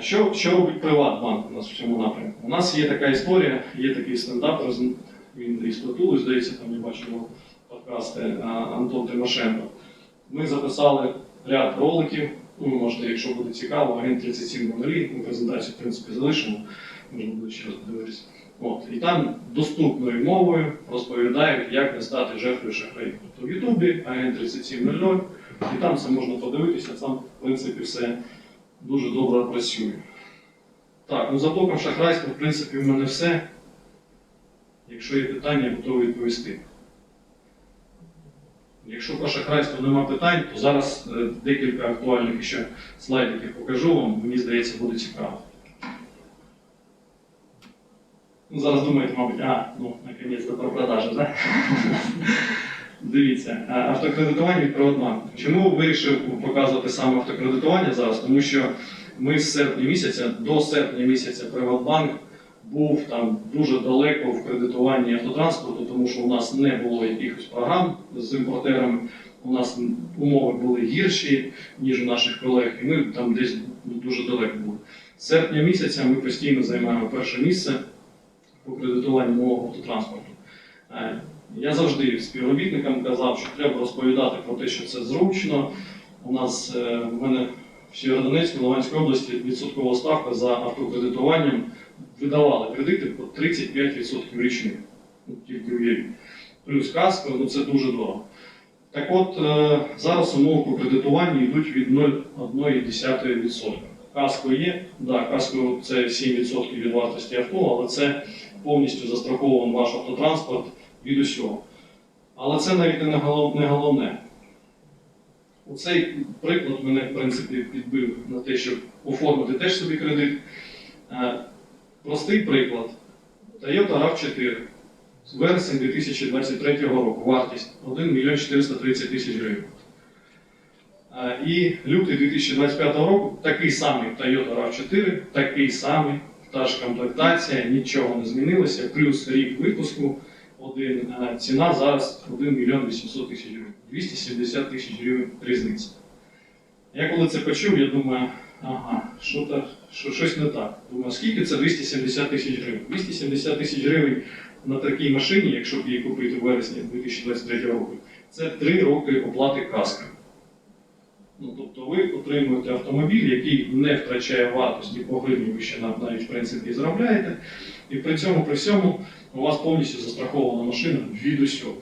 Що, що робить Приватбанк у нас в цьому напрямку? У нас є така історія, є такий стендап, він із Котулу, здається, там я бачив подкасти Антон Тимошенко. Ми записали ряд роликів. Ну, ви можете, якщо буде цікаво, агент 3700, ми презентацію, в принципі, залишимо, можна буде ще раз подивитися. От, і там доступною мовою розповідають, як не стати жертвою шахраїв. Тобто в Ютубі агент 3700, і там це можна подивитися, там, в принципі, все дуже добре працює. Так, ну за блоком шахрайства, в принципі, в мене все. Якщо є питання, я готовий відповісти. Якщо по шахрайству нема питань, то зараз е, декілька актуальних ще слайдиків покажу вам, мені здається, буде цікаво. Ну, зараз думаєте, мабуть, а, ну, наконець-то про продажі, так? Дивіться, автокредитування від Приватбанку. Чому вирішив показувати саме автокредитування зараз? Тому що ми з серпня місяця до серпня місяця Приватбанк був там дуже далеко в кредитуванні автотранспорту, тому що у нас не було якихось програм з імпортерами. У нас умови були гірші, ніж у наших колег, і ми там десь дуже далеко були. З серпня місяця ми постійно займаємо перше місце по кредитуванню нового автотранспорту. Я завжди співробітникам казав, що треба розповідати про те, що це зручно. У нас е, в мене в Сєвєродонецьку, Луганській області відсоткова ставка за автокредитуванням видавали кредити по 35% річних. Ну. Плюс каско, ну це дуже дорого. Так от, е, зараз умови по кредитуванню йдуть від 0,1%. Каско є, да, каско це 7% від вартості авто, але це повністю застрахований ваш автотранспорт від усього. Але це навіть не голов- не головне. Оцей приклад мене, в принципі, підбив на те, щоб оформити теж собі кредит. Е, Простий приклад. Toyota RAV4. Вересень 2023 року. Вартість 1 мільйон 430 тисяч гривень. Е, І лютий 2025 року такий самий Toyota RAV4, такий самий, та ж комплектація, нічого не змінилося, плюс рік випуску, один, е, ціна зараз 1 мільйон 800 тисяч гривень. 270 тисяч гривень різниця. Я коли це почув, я думаю, ага, що то, що, щось не так. Думаю, скільки це 270 тисяч гривень? 270 тисяч гривень на такій машині, якщо б її купити в вересні 2023 року, це 3 роки оплати каски. Ну, тобто ви отримуєте автомобіль, який не втрачає вартості по гривні, ви ще навіть в принципі заробляєте. І при цьому при всьому у вас повністю застрахована машина від усього.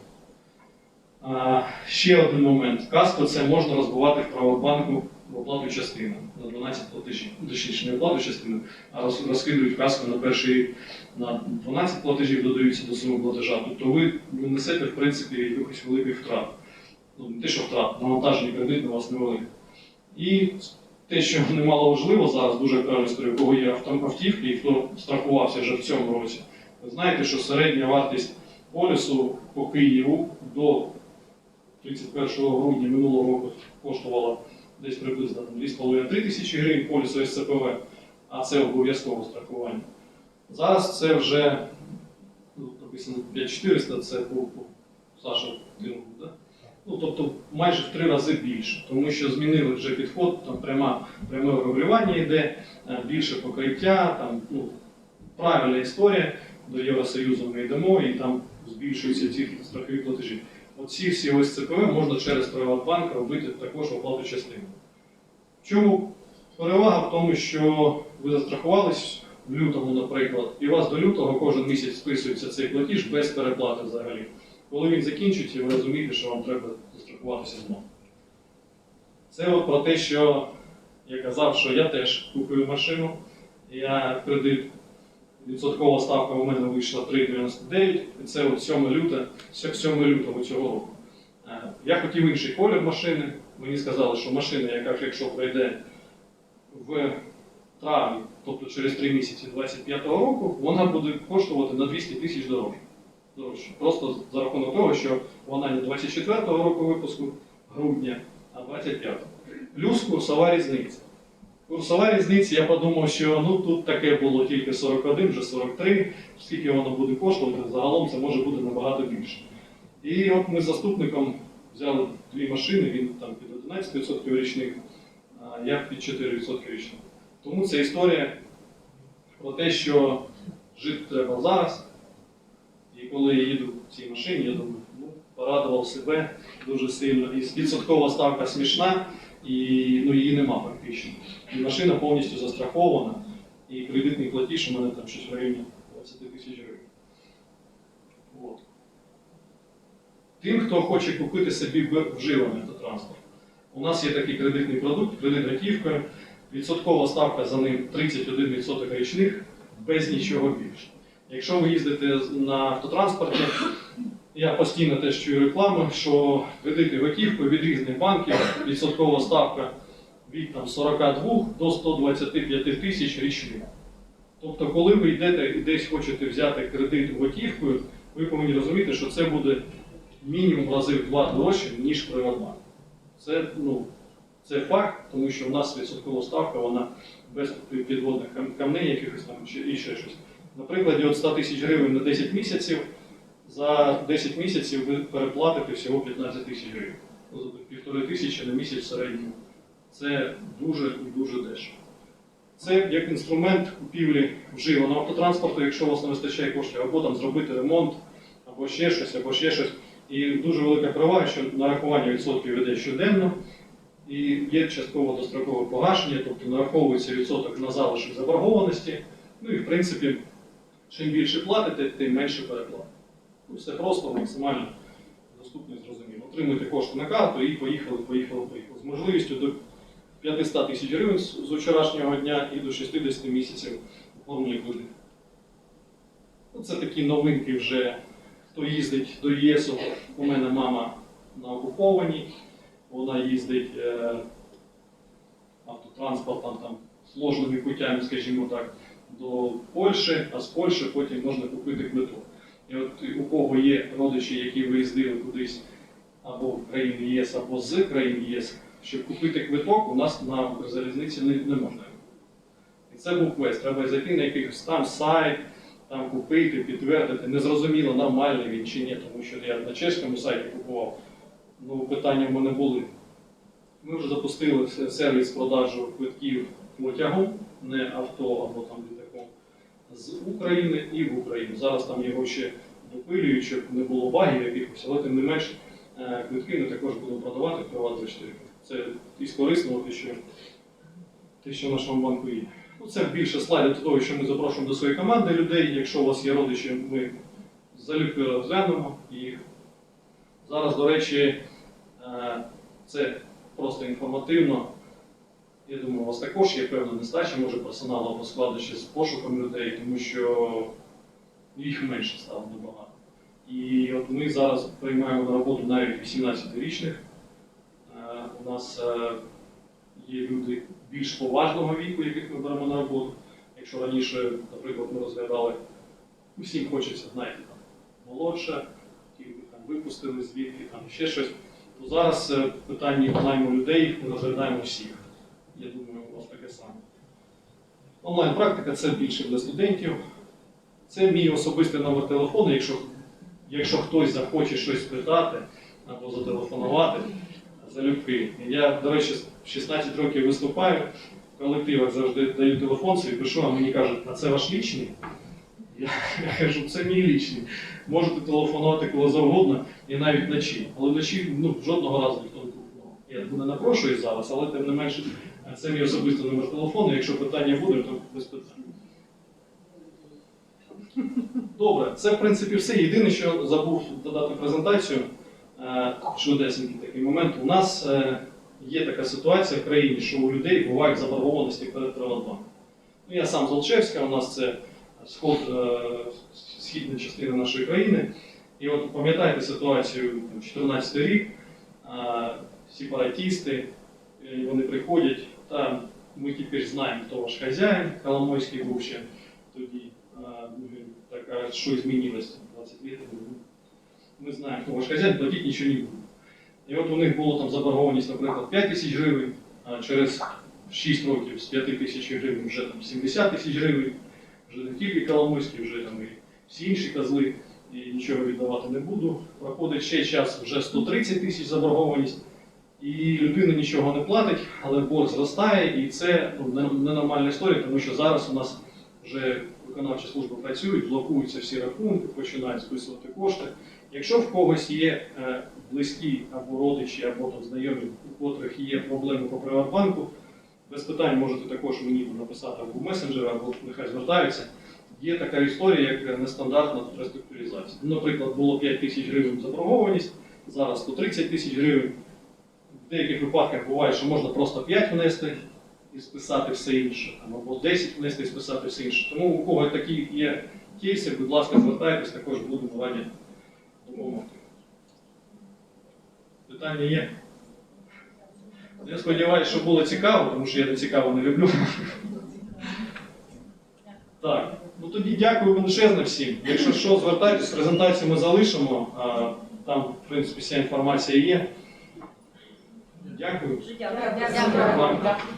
А, ще один момент. Каско це можна розбивати в Приватбанку в оплату частину на 12 платежів. Точніше, не оплату частину, а розкидують каско на перший на 12 платежів, додаються до суми платежа. Тобто ви несете в принципі якихось великих втрат. Ну, не те, що втрат, навантаження кредит на вас невелике. І те, що немало важливо зараз, дуже історія, у кого є автівки і хто страхувався вже в цьому році. Ви знаєте, що середня вартість полісу по Києву до 31 грудня минулого року коштувала десь приблизно 2,5-3 тисячі гривень полісу СЦПВ, а це обов'язкове страхування. Зараз це вже ну, написано 5400, це по, Саша Тингу, да? Ну, тобто майже в три рази більше, тому що змінили вже підход, там пряма, пряме регулювання йде, е, більше покриття, там, ну, правильна історія, до Євросоюзу ми йдемо і там збільшуються ці страхові платежі. Оці всі ось ЦПВ можна через Приватбанк робити також оплату частини. Чому перевага в тому, що ви застрахувались в лютому, наприклад, і у вас до лютого кожен місяць списується цей платіж без переплати взагалі. Коли він закінчиться, ви розумієте, що вам треба застрахуватися знову. Це от про те, що я казав, що я теж купив машину, я кредит, відсоткова ставка у мене вийшла 3,99, і це от 7 люта, 7 лютого цього року. Е, Я хотів інший колір машини. Мені сказали, що машина, яка якщо пройде в травні, тобто через 3 місяці 25-го року, вона буде коштувати на 200 тисяч дорожче. Дорожче. Просто за рахунок того, що вона не 24-го року випуску грудня, а 25-го. Плюс курсова різниця. Курсова різниця, я подумав, що ну тут таке було тільки 41, вже 43, скільки воно буде коштувати, загалом це може бути набагато більше. І от ми з заступником взяли дві машини, він там під 11% річних, а я під 4% річних. Тому це історія про те, що жити треба зараз. Коли я їду в цій машині, я думаю, ну, порадував себе дуже сильно. І відсоткова ставка смішна, і ну, її нема практично. І машина повністю застрахована, і кредитний платіж у мене там щось в районі 20 тисяч гривень. От. Тим, хто хоче купити собі вживаний автотранспорт, у нас є такий кредитний продукт, кредит готівкою. Відсоткова ставка за ним 31% річних, без нічого більше. Якщо ви їздите на автотранспорті, я постійно теж чую рекламу, що кредити готівкою від різних банків, відсоткова ставка від там, 42 до 125 тисяч річних. Тобто, коли ви йдете і десь хочете взяти кредит готівкою, ви повинні розуміти, що це буде мінімум рази в два дорожче, ніж Приватбанк. Це, ну, це факт, тому що в нас відсоткова ставка, вона без підводних камней якихось там і ще щось. На прикладі от 100 тисяч гривень на 10 місяців, за 10 місяців ви переплатите всього 15 тисяч гривень. Ну, тобто Півтори тисячі на місяць в середньому. Це дуже і дуже дешево. Це як інструмент купівлі вживаного автотранспорту, якщо у вас не вистачає коштів, або там зробити ремонт, або ще щось, або ще щось. І дуже велика перевага, що нарахування відсотків йде щоденно, і є частково дострокове погашення, тобто нараховується відсоток на залишок заборгованості. Ну і в принципі, чим більше платите, тим менше переплатите. Ну, все просто, максимально доступно і зрозуміло. Отримуєте кошти на карту і поїхали, поїхали, поїхали. З можливістю до 500 тисяч гривень з вчорашнього дня і до 60 місяців оформлення кредиту. Ну, Це такі новинки вже, хто їздить до ЄСу. У мене мама на окупованій, вона їздить е, автотранспортом там, сложними путями, скажімо так, до Польщі, а з Польщі потім можна купити квиток. І от у кого є родичі, які виїздили кудись або в країни ЄС, або з країн ЄС, щоб купити квиток, у нас на Укрзалізниці не, не можна. І це був квест. Треба зайти на якийсь там сайт, там купити, підтвердити. Незрозуміло, нормальний він чи ні, тому що я на чеському сайті купував. Ну, питання в мене були. Ми вже запустили сервіс продажу квитків потягом, не авто або там з України і в Україну. Зараз там його ще допилюють, щоб не було багів якихось, але тим не менш е, квитки ми також будемо продавати в Приват 24. Це із корисного, те, що, те, що в нашому банку є. Ну, це більше слайдів того, що ми запрошуємо до своєї команди людей. Якщо у вас є родичі, ми залюбки розглянемо їх. Зараз, до речі, е, це просто інформативно. Я думаю, у вас також є певна нестача, може персоналу або складу ще з пошуком людей, тому що їх менше стало набагато. І от ми зараз приймаємо на роботу навіть 18-річних. Е, У нас е, є люди більш поважного віку, яких ми беремо на роботу. Якщо раніше, наприклад, ми розглядали, усім хочеться, знаєте, там, молодше, тільки там випустили звідки, там ще щось. То зараз е, питання найму людей ми розглядаємо всіх. Я думаю, у вас таке саме. Онлайн-практика це більше для студентів. Це мій особистий номер телефону, якщо, якщо хтось захоче щось питати або зателефонувати, залюбки. Я, до речі, 16 років виступаю, в колективах завжди даю телефон свій, пишу, а мені кажуть, а це ваш лічний? Я, я кажу, це мій лічний. Можете телефонувати коли завгодно і навіть вночі. Але вночі ну, жодного разу ніхто не телефонував. Я не напрошую зараз, але тим не менше, це мій особистий номер телефону. Якщо питання буде, то без питань. Добре, це в принципі все. Єдине, що забув додати презентацію. е, Швидесенький такий момент. У нас е, є така ситуація в країні, що у людей бувають заборгованості перед Приватбанком. Ну, я сам з Олчевська, у нас це сход, е, східна частина нашої країни. І от пам'ятаєте ситуацію 2014 рік, сепаратісти, вони приходять, та ми тепер знаємо, хто ваш хазяїн, Коломойський був ще тоді. Так, а що змінилось 20 років? Ми знаємо, хто ваш хазяїн, платити нічого не буде. І от у них було там заборгованість, наприклад, 5 тисяч гривень, а через 6 років з 5 тисяч гривень вже там 70 тисяч гривень, вже не тільки Коломойський, вже там і всі інші козли, і нічого віддавати не буду. Проходить ще час, вже 130 тисяч заборгованість. І людина нічого не платить, але борг зростає, і це ну, ненормальна історія, тому що зараз у нас вже виконавчі служби працюють, блокуються всі рахунки, починають списувати кошти. Якщо в когось є е, близькі або родичі, або там знайомі, у котрих є проблеми по Приватбанку, без питань можете також мені написати або в месенджер, або нехай звертаються. Є така історія, як нестандартна реструктуризація. Наприклад, було 5 тисяч гривень заборгованість, зараз 130 тисяч гривень. В деяких випадках буває, що можна просто 5 внести і списати все інше, або 10 внести і списати все інше. Тому у кого такі є кейси, будь ласка, звертайтесь, також будемо раді допомогти. Питання є? Я сподіваюся, що було цікаво, тому що я не цікаво не люблю. Так, ну тоді дякую величезно всім. Якщо що, звертайтесь, презентацію ми залишимо. Там, в принципі, вся інформація є. Дякую. Дякую. Дякую. Вам.